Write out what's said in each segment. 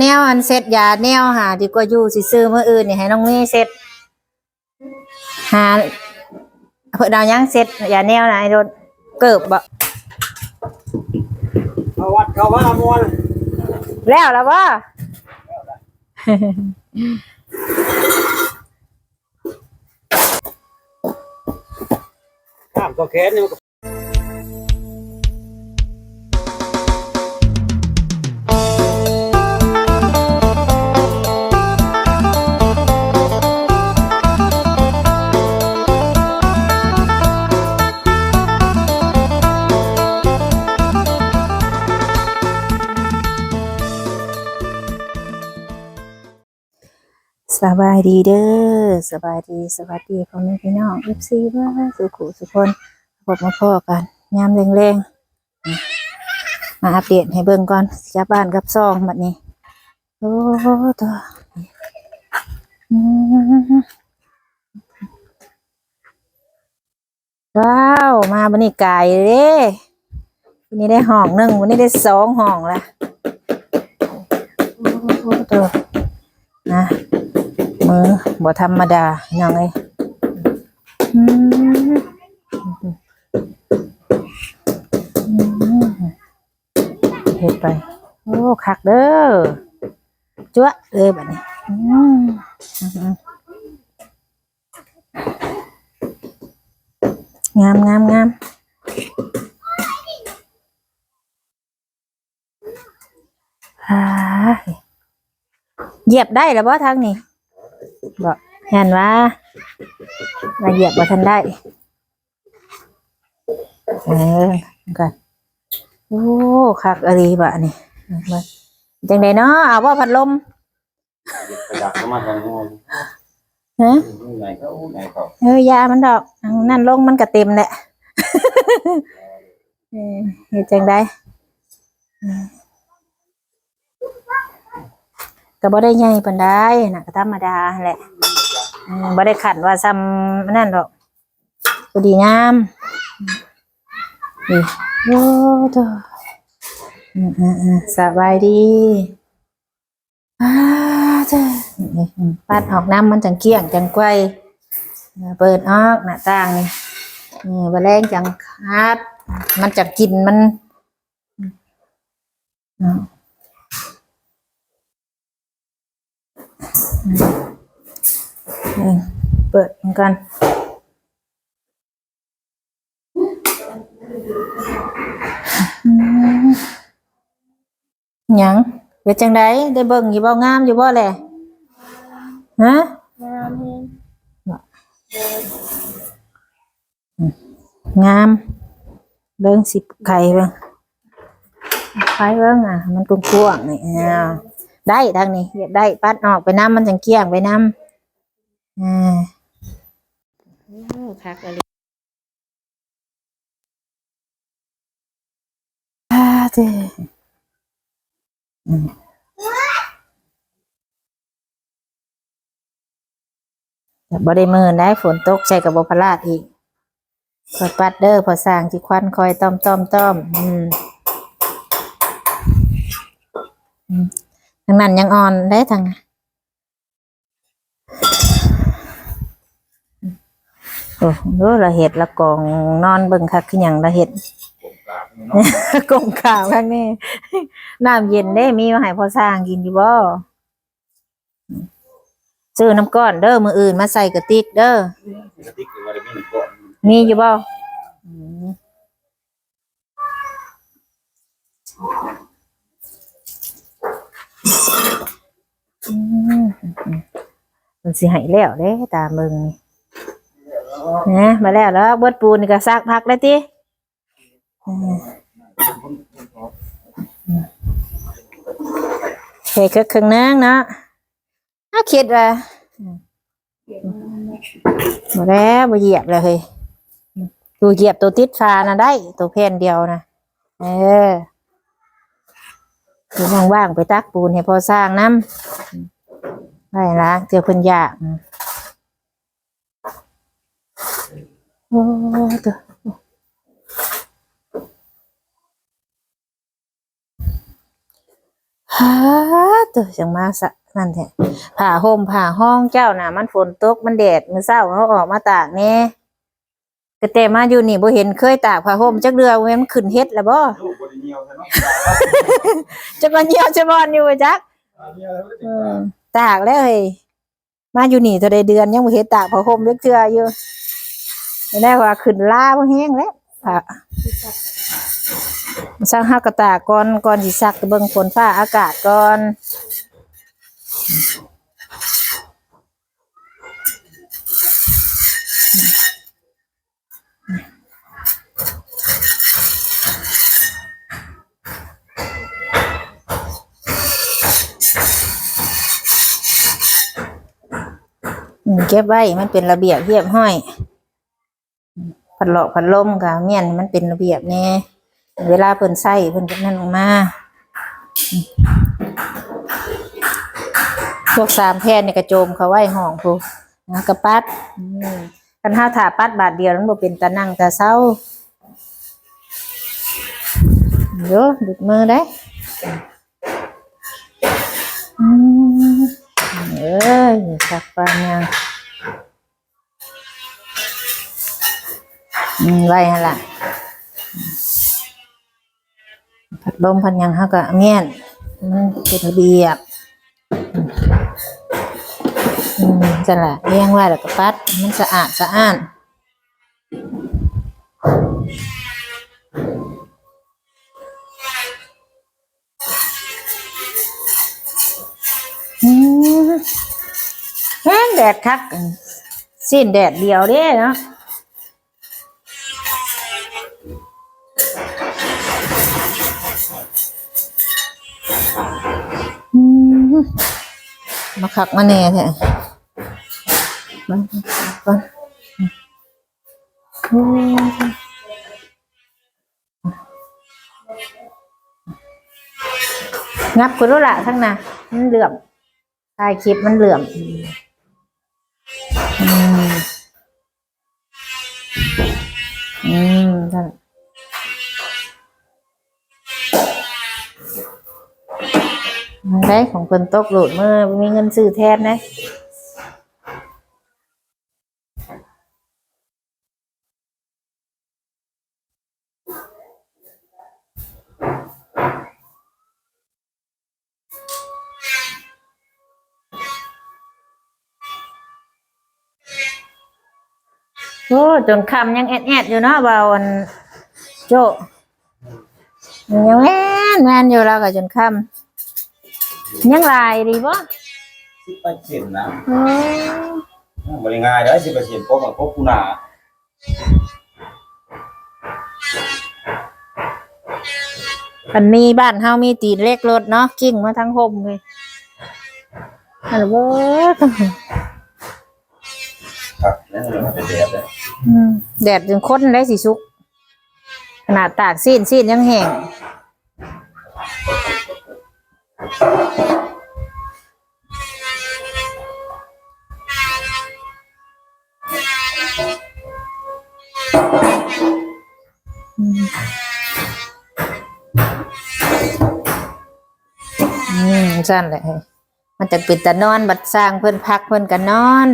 แนวอันเซ็ตยาแนวหาดีกว่าอยู่สิซื้อมื้ออื่นนี่ให้น้องนี่เซ็ตหาเพิ่นเอายังเซ็ตยาแนวนะไอ้รถเกิบบ่เอาวัดเขาพระอมวลแล้วแล้วบ่ข้ามก็แค้นนี่มันก็ สบายดีเด้อสบายดีสวัสดีพ่อแม่พี่น้อง FC เบ่าสุขุสุขคนพบมาพ่อกันยามแรงๆมาอัปเดตให้เบิ่งก่อนจะบ้านกับซองบัดนี้โอ้ตัวว้าวมาบันนี้ไก่เด้วันนี้ได้ห้องหนึ่งวันนี้ได้สองห้องละโอ้ตัวนะ มือบ่ธรรมดาอย่างไงเฮ็ดไป โอ้คักเด้อจั๊วเลยแบบนี้งามงามงามเหยียบได้แล้วบ่ทางนี้บ่ เห็นว่ามาเหยียบบ่ทันได้เออกันโอ้คักอะไรบะนี่มาจังไดเนาะเอาว่าพัดลมกระดักเข้ามาทางนู้นฮะไหนก็ไหนก็เออยามันดอกอันนั่นลงมันก็เต็มแหละเออเฮ็ดจังไดอืมก็บ่ได้ใหญ่ปานใดน่ะก็ธรรมดาแหละอืม บ่ได้ขันว่าซ้ำนั่นดอกพอดีงามนี่โอ้โตอืมอืมอืมสบายดีอ้าเจ้านี่ปัดออกน้ำมันจังเกี้ยงจังไกวเปิดออกหน้าต่างนี่นี่แมลงจังคัดมันจะกินมันอืม เปิดเหมือนกัน หยังเป็นจังไดได้เบิ่งอยู่บ่งามอยู่บ่แหละฮะงามเบิ่งสิไข่เบิ่งไข่เบิ่งอะ มันกลวงๆนี่อ่าได้ทางนี้ได้ปัดออกไปน้ำมันจังเกลี้ยงไปน้ำ อ่าโอ้คักอะไรอาเจ้อืมบ่ได้มือได้ฝนตกใส่กับบ่พลาดอีกคอปัดเด้อพอสร้างที่ควันคอยต้อมต้อมต้อมอืมอืมทางนั้นยังอ่อนได้ทางนั้น โอ้โหละเห็ดละกองนอนเบิ่งคักขึ้นอหย่างละเห็ดกงข่าวข้างนี้น้ำเย็นได้มีมาให้พอสร้างกินอยู่บ่ซื้อน้ำก้อนเด้อมืออื่นมาใส่กระติกเด้อกระติกอยู่ว่าได้มีก่อนมีอยู่บ่อืมอืมมันสิใหายแล้วเด้ตามึงนี่ นะมาแล้วแล้วเบิดปูนนี่ก็ซักพักแล้วติเฮ้ยคือครึ่งนึงเนาะน่าคิดว่ามาแล้วมาเหยียบเลยเฮ้ยตัวเหยียบตัวติดฟ้านะได้ ตัวเพนเดียวนะเออคือว่างๆไปตักปูนให้พอสร้างน้ำได้ละเจอเพิ่นยาก อืมโอ้ตัวฮ่าตัวจังมาสะนั่นแท้ผ่าห่มผ่าห้องเจ้าน่ะ มันฝนตกมันแดดมือเช้าเขาออกมาตากแน่กระเตมาอยู่นี่บ่เห็นเคยตากผ้าห่มจักเดือเว้มันขึ้นเฮ็ดแล้วบ่ลูกบ่ได้เยวซะเนาะจักมันเหี่ยวจะบอนอยู่จักตากแล้วเฮ้ยมาอยู่นี่เท่าใดเดือนยังบ่เห็นตากผ้าห่มจักเทื่ออยู่ ไม่ได้ว่าขึ้นลาบ่แห้งแล้วผ้ามันซักเฮากระตาก่อนก่อนสิซักเบิ่งฝนฟ้าอากาศก่อนเก็บไว้มันเป็นระเบียบเรียบห้อย พัดเลาะพัดลมกับเมียนมันเป็นระเบียบแน่เวลาเพิ่นใส่เพิ่นก็นั่นออกมาพวกสามแผ่นนี่ยกระโจมเขาไว้ห้องพูนะกระปัดกันห้าถาปัดบาทเดียวมันบ่เป็นตานั่งตาเศร้าเดี๋ยวดึกมือได้เอ้ยสักปานยัง อืมไว้หั่นล่ะพัดลมพันยังเฮาก็เมียนมันเป็นระเบียบอืมจังล่ะเลี้ยงไว้แล้วก็ปัด มันสะอาดสะอ้านอืมแดดคักสิ้นแดดเดียวเด้เนาะ มาคักมาแน่แท้มาก่อนงับกูรู้ละทั้งน่ะมันเหลื่อมถ่ายคลิปมันเหลื่อมอืมอืมนั่น ได้ของคนตกหลดเมื่อบ่มีเงินซื้อแทนนะโอ้จนคำยังแอดแอดอยู่เนาะบาอันโจยังแม่นแม่นอยู่แล้วก็จนคำ ยังลายดีบ่สิไปเข็นนะโอ้บ่ได้ง่ายเด้อสิไปเข็นพบกับพบผู้หน้าอันมีบ้านเฮามีตีนเล็กรถเนาะกิ้งมาทั้งห่มเลยอันเบิดครับนั่นมันเป็นแดดเด้ออืมแดดจนค้นได้สิสุก ขนาดตากซีนซีนยังแห้ง อืมอืมสั่นแหลยมันจะเป็นตานอน บัดสร้างเพิ่อนพักเพิ่อนก็นนอน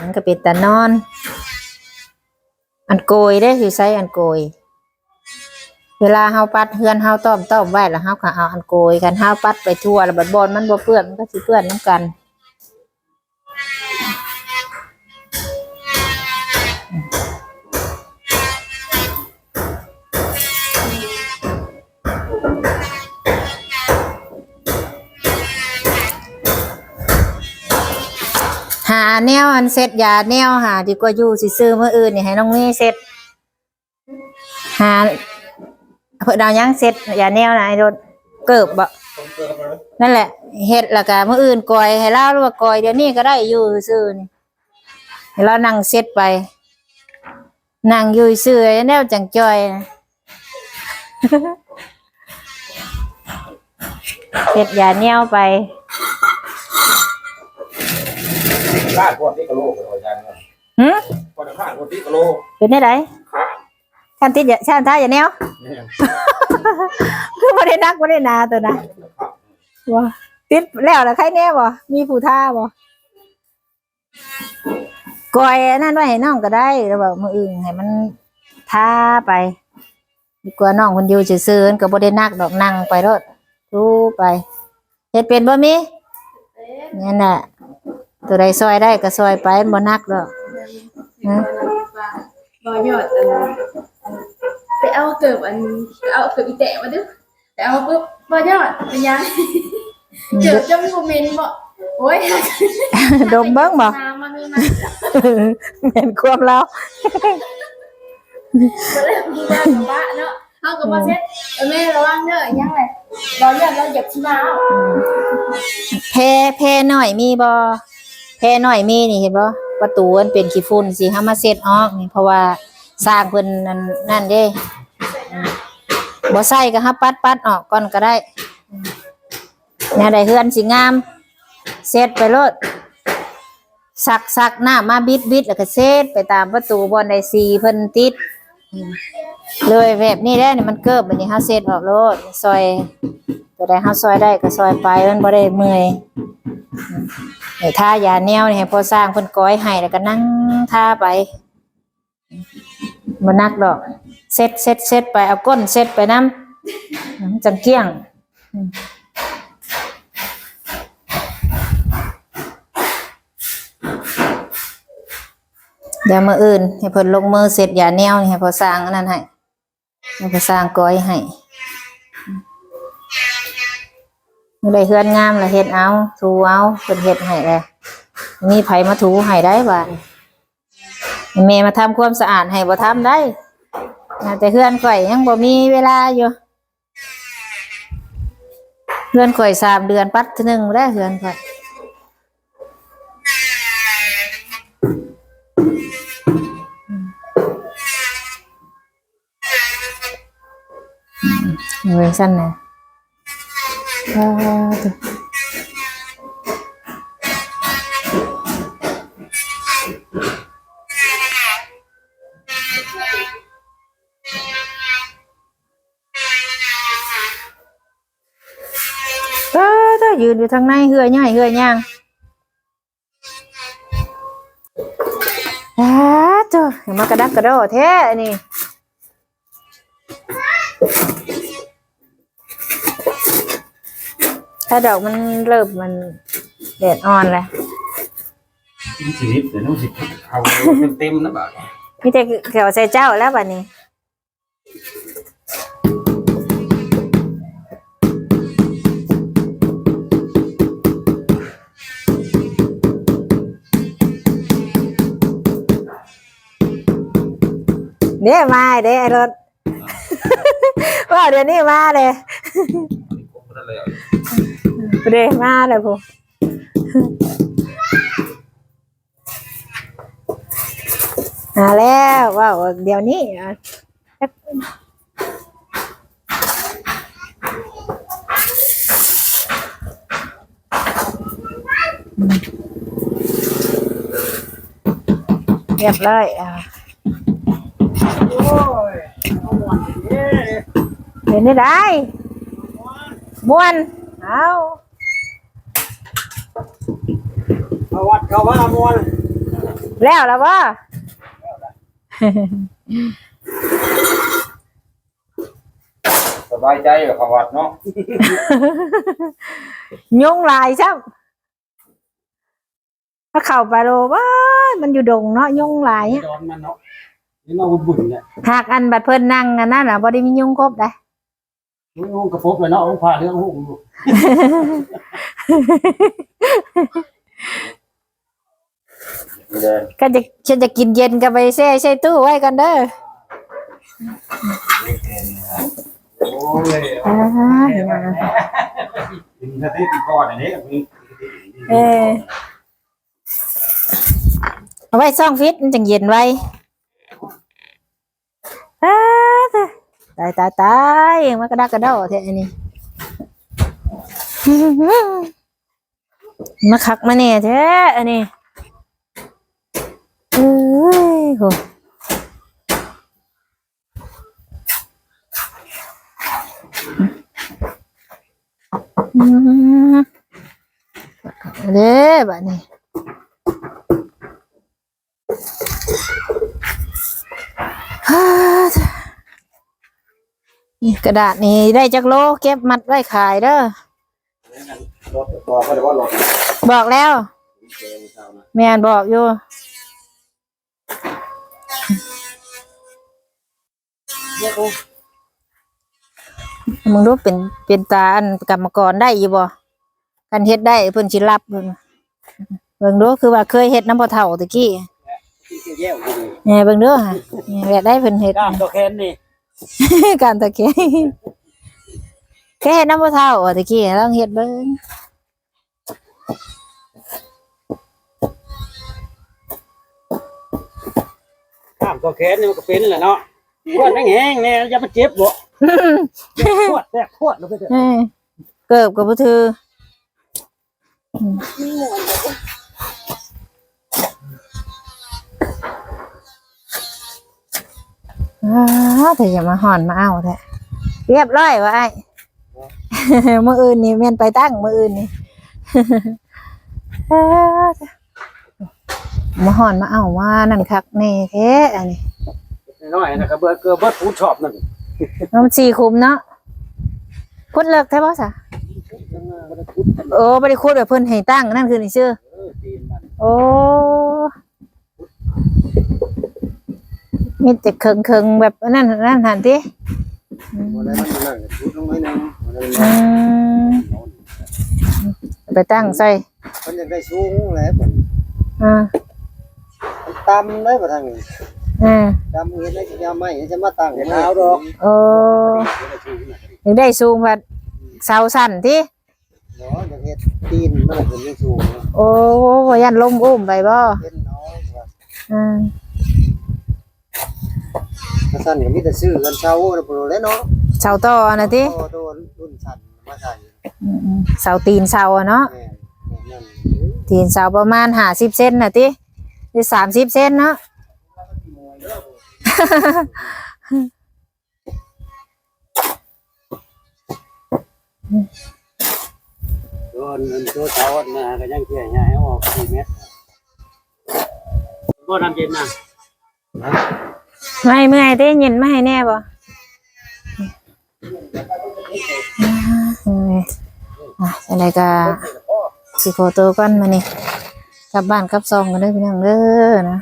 มันก็เป็นตานอน อันโกยได้สิใช้อันโกย เวลาเฮาปัดเฮือนเฮาต้อมต้อมไว้แล้วเฮาก็เอาอันโกยกันเฮาปัดไปทั่วแล้วบัดบอลมันบ่เปื้อนมันก็สิเปื้อนน้ำกันหาแนวอันเซ็ตยาแนวหาดีกว่าอยู่สิซื้อมื้ออื่นนี่ให้น้องเมีเซ็ตหา เพิ่นเอาหยังเซ็ตยาแนวน่ะไอ้รถเกิบบ่นั่นแหละเฮ็ดแล้วก็มื้ออื่นกอยให้เราหรือว่ากอยเดี๋ยวนี้ก็ได้อยู่ซื่อๆนี่ให้เรานั่งเซ็ตไป นั่งอยู่ซื่อแนวจังจอยนะ เฮ็ดยาแนวไปคาดพวกที่กะโลกเลยอาจารย์หึพอจะคาดพวกที่กะโลเป็นได้ได คาดคันติดอย่าชานท้ายอย่าแนวเนี่ยคือบ่ได้นักบ่ได้หนาตัวนะว่าติดแล้วล่ะใครแน่บ่มีผู้ท่าบ่กอยอันนั่นไว้ให้น้องก็ได้แล้วบอกมืออื่นให้มันท่าไปดีกว่าน้องคนอยู่ซื่อๆก็บ่ได้นักดอกนั่งไปรถทูไปเฮ็ดเป็นบ่มีนั่นน่ะตัวใดซอยได้ก็ซอยไปบ่นักดอกนะรอยอดอัน ไปเอาเกิบอันเอาเกิบอีแตะมาดึแต่เอาปุ๊บรอยอดเป็นยังเกิบจะมีคอมเมนต์บอกโอ้ยดมเบิ่งบ่น้ำมันนะแม่นความเราก็เลยดูว่ากับว่าเนาะเขากับมาเซ็ตแม่ระวังเด้อยังไงรอยอดเราเหยียบที่มาแพแพหน่อยมีบ่แพหน่อยมีนี่เห็นบ่ประตูมันเป็นขี้ฝุ่นสิเฮามาเซ็ตออกนี่เพราะว่า สร้างเพิ่นนั่นนั่นเด้บ่ใส่ก็ฮับปัดปัดออกก่อนก็ได้แนวใดเฮือนสิงามเซ็ตไปโลดสักสักหน้ามาบิดบิดแล้วก็เซ็ตไปตามประตูบ่อนใดสีเพิ่นติดอืมเลยแบบนี้แหละนี่มันเกิบบัดนี้เฮาเซ็ตออกโลดซอยตัวใดเฮาซอยได้ก็ซอยไปมันบ่ได้เมื่อยอืมให้ท่ายาแนวนี่ให้พอสร้างเพิ่นก้อยให้แล้วก็นั่งท่าไป บ่นักดอกเซ็ตเซ็ตเซ็ตไปเอาก้นเซ็ตไปน้ำจังเกี้ยงอืมเดี๋ยวมื้ออื่น ให้เพิ่นลงมือเสร็จอย่าแนวให้พอสร้างอันนั้นให้ให้พอสร้างก้อยให้ไม่ได้เฮือนงามละเฮ็ดเอา ถูเอาเป็นเฮ็ดให้เลยมีไผมาถูให้ได้บ้าด แม่มาทำความสะอาดให้บ่ทำได้แต่เฮือนข่อยยังบ่มีเวลาอยู่เฮือนข่อยสามเดือนปัดหนึ่งได้วเฮือนข่อยอืมอืมเอาไว้สั้น ยืนอยู่ทางในเหือยย่ายเหือยย่างอ่าจ้ะมากระดักกระโดดแท้อันนี่ถ้าดอกมันเริ่มมันแดดอ่อนแล้วชีวิตเดี๋ยวนู้นสิเอาเต็มๆนะบ่าวมีแต่แถวใส่เจ้าแล้วบัดนี้ เดี๋ยวมาเดี๋ยวไอ้รถว่าเดี๋ยวนี้มาเลยผมก็เลยเอาเดี๋ยวมาเลยพูมาแล้วว้าวเดี๋ยวนี้อะเรียบร้อยอะ เห็นได้ได้ม้วนเอาเอาวัดเขาว่ามวลแล้วแล้วว่าสบายใจกับขวัดเนาะยงลายซ้ำถ้าเข้าไปโลว่ามันอยู่ดงเนาะยงลายอะดนมันเนาะ นี่น้องบุญเนี่ยหากอันบัดเพิ่นนั่งอันนั้นน่ะบ่ได้มียุงครบได้ลุงห้องกระพบเลยเนาะห้องพาเรื่องห้องอยู่ไม่ได้ก็จะฉันจะกินเย็นก็ไปแช่ใส่ตู้ไว้กันเด้อโอ้ยอ่าเห็นไหมกินสเต็กก่อนอันนี้มีเออเอาไว้ซ่องฟิตมันจังเย็นไว้อ้า ตายตายตายมันกระดักกระเดาแท้อันนี้มาคักมาเนี่ยแท้อันนี้เอ้ยโหอืมเด้บัดนี้ฮ่า นี่กระดาษนี่ได้จักโลเก็บมัดไว้ขายเด้อรถบอกก็ได้ว่ารถบอกแล้วเจอเช้านะแม่นบอกอยู่มึงรู้เป็นเป็นตาอันกรรมกรได้อยู่บ่กันเฮ็ดได้เพิ่นสิรับเบิ่งเบิ่งดูคือว่าเคยเฮ็ดน้ำบ่เฒ่าตะกี้ที่แย่อยู่ดีแหน่เบิ่งเด้อฮะแหน่แหละได้เพิ่นเฮ็ดกล้ามตัวแขนนี่ การตะเกียแค่เฮ็ดน้ำบ่เฒ่าอะตะกี้ลองเฮ็ดเบิ่งกล้ามตัวแขนนี่มันก็เป็นแหละเนาะปวดแห้งๆเนี่ยอย่ามาเจ็บบ่ปวดแทบปวดแล้วก็จะเอ้ยเกิบกับบ่ถือมีหมอนแบบ ว่าอ้าวแต่อย่ามาห่อนมาเอาแท้เรียบร้อยวะไอ้มื้ออื่นนี่แม่นไปตั้งมื้ออื่นนี่อ้าวมาห่อนมาเอาว่านั่นคักแน่แท้อันนี้น้อยนะครับเบิดเกือบเบิดผู้ชอบนั่นน้ำสีคุมเนาะคุดเลิกใช่ป่ะสะโอ้บ่ได้คุดแบบเพิ่นให้ตั้งนั่นคือนี่ชื่อเออตีนมันโอ้ มีแต่เคิงเคิงๆแบบนั่นนั่นหันติวันนั้นมันนั่งชุดลงไว้นึงวันนั้นอืมไปตั้งใส่มันยังได้สูงแล้วมันอ่าต่ำได้บ่ทางนี้อ่าต่ำเห็นได้ยามไม่จะมาตั้งเท้าดอกโอ้ยังได้สูงแบบเสาสั่นติเนาะจะเฮ็ดตีนมันเป็นยังสูงโอ้บ่ยันลมอุ้มไปบ่เฮ็ดน้อยว่าอ่า ถ้าสั้นก็มีแต่ซื้อกันเช้าแล้วบ่แล้วเนาะเสาต่อนะติโตโตรุ่นสั้นมาใส่อืมๆเสาตีนเสาอะเนาะแม่นั่นตีนเสาประมาณห้าสิบเซนน่ะติหรือสามสิบเซนเนาะ โดนตัวเท้าน่ะก็ยังเที่ยให้ออก4เมตรบ่น้ำเย็นน่ะ ไม่เมื่อยได้เย็นไม่ให้แน่บ่เอ้ยอะอะไรก็สิโคโตวกันมานี่กลับบ้านกลับซองกันเด้อพี่น้องเด้อนะ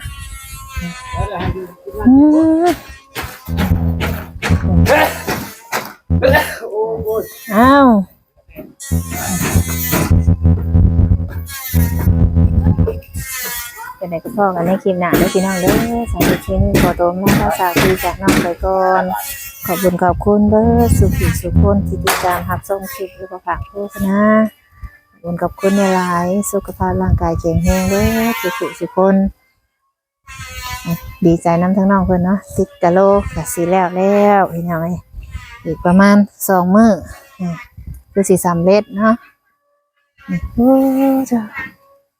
พอกันในคลิปหน้าเด้อพี่น้องเด้อสำหรับคลิปนี้ขอตัวแม่ภาษาคุยจากน้องไปก่อนขอบคุณขอบคุณเด้อสุขิสุขคนที่ติดตามรับชมคลิปหรือว่าฝากโฆษณาขอบคุณขอบคุณหลายสุขภาพร่างกายแข็งแรงเด้อสุขิสุขคนดีใจน้ำทั้งน้องเพิ่อนเนาะติดกะโลกะสีแล้วแล้วพี่น้องอีกประมาณสองมืออะคือสีสำเร็จเนาะโอ้เจ้า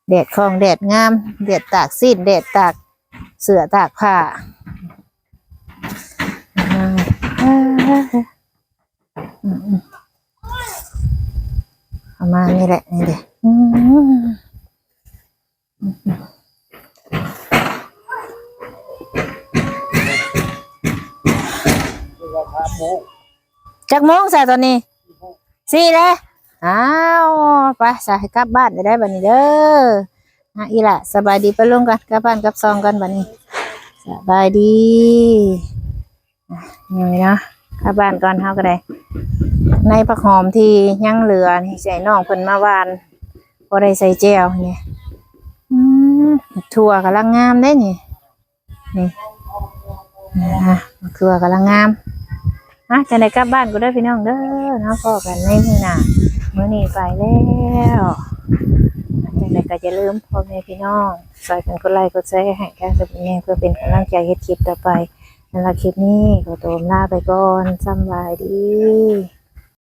แดดคองแดดงามแดดตากสิ้นแดดตากเสื้อตากผ้าอ่าอ่ามอืมประมานี้แหละนี่เด็อืมจักโมงใส่ตอนนี้สี่เลย อ้าวไปใส่กลับบ้านได้ได้บัดนี้เด้ออะอีหละสบายดีไปลงกันกลับบ้านกลับซองกันบัดนี้สบายดียังไงนะเข้าบ้านก่อนเฮาก็ได้ในผักหอมที่ยังเหลือนี่ใส่น้องเพิ่นมาวานพอได้ใส่แจ่วนี่อืมถั่วกำลังงามได้นี่นี่นะถั่วกำลังงามอะจะได้กลับบ้านก็ได้พี่น้องเด้อเนาะพ่อกันในมื้อหน้า มื่อนี้ไปแล้วจังไดก็จะลืมพ่อแม่พี่น้องใส่กันก็ไลค์ก็แชร์ให้กันสักนิดเพื่อเป็นกำลังใจเฮ็ดคลิปต่อไปสำหรับคลิปนี้ขอตัวลาไปก่อนสำบายดี